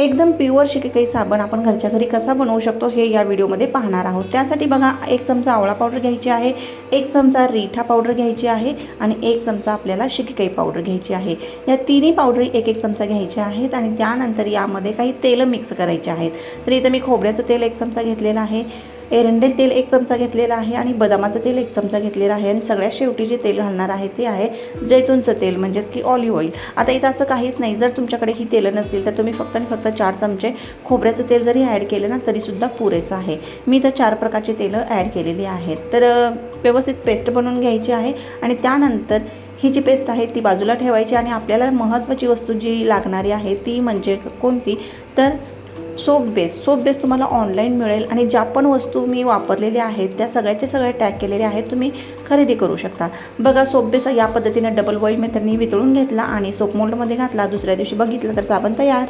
एकदम प्युअर शिकेकाई साबण आपण घरच्या घरी कसा बनवू शकतो हे या व्हिडिओमध्ये पाहणार आहोत. त्यासाठी बघा एक चमचा आवळा पावडर घ्यायची आहे एक चमचा रिठा पावडर घ्यायची आहे आणि एक चमचा आपल्याला शिकेकाई पावडर घ्यायची आहे. या तिन्ही पावडरी एक एक चमचा घ्यायच्या आहेत आणि त्यानंतर यामध्ये काही तेलं मिक्स करायचे आहेत. तर इथं मी खोबऱ्याचं तेल एक चमचा घेतलेलं आहे. एरंडेल तेल एक चमचा घेतलेला आहे आणि बदामाचं तेल एक चमचा घेतलेला आहे. आणि सगळ्यात शेवटी जे तेल घालणार आहे ते आहे जैतूनचं तेल म्हणजेच की ऑलिव्ह ऑइल आता इथं असं काहीच नाही. जर तुमच्याकडे ही तेलं नसतील तर तुम्ही फक्त आणि फक्त चार चमचे खोबऱ्याचं तेल जरी ॲड केलं ना तरीसुद्धा पुरेचं आहे. मी तर चार प्रकारची तेलं ॲड केलेली आहेत. तर व्यवस्थित पेस्ट बनवून घ्यायची आहे आणि त्यानंतर ही जी पेस्ट आहे ती बाजूला ठेवायची आणि आपल्याला महत्त्वाची वस्तू जी लागणारी आहे ती म्हणजे कोणती? तर सोप बेस सोप बेस तुम्हाला ऑनलाईन मिळेल आणि ज्या पण वस्तू मी वापरलेल्या आहेत त्या सगळ्याचे सगळे टॅग केलेले आहेत तुम्ही खरेदी करू शकता. बघा सोप बेस या पद्धतीने डबल वॉईल मेथडनी वितळून घेतला आणि सोप मोल्डमध्ये घातला. दुसऱ्या दिवशी बघितलं तर साबण तयार.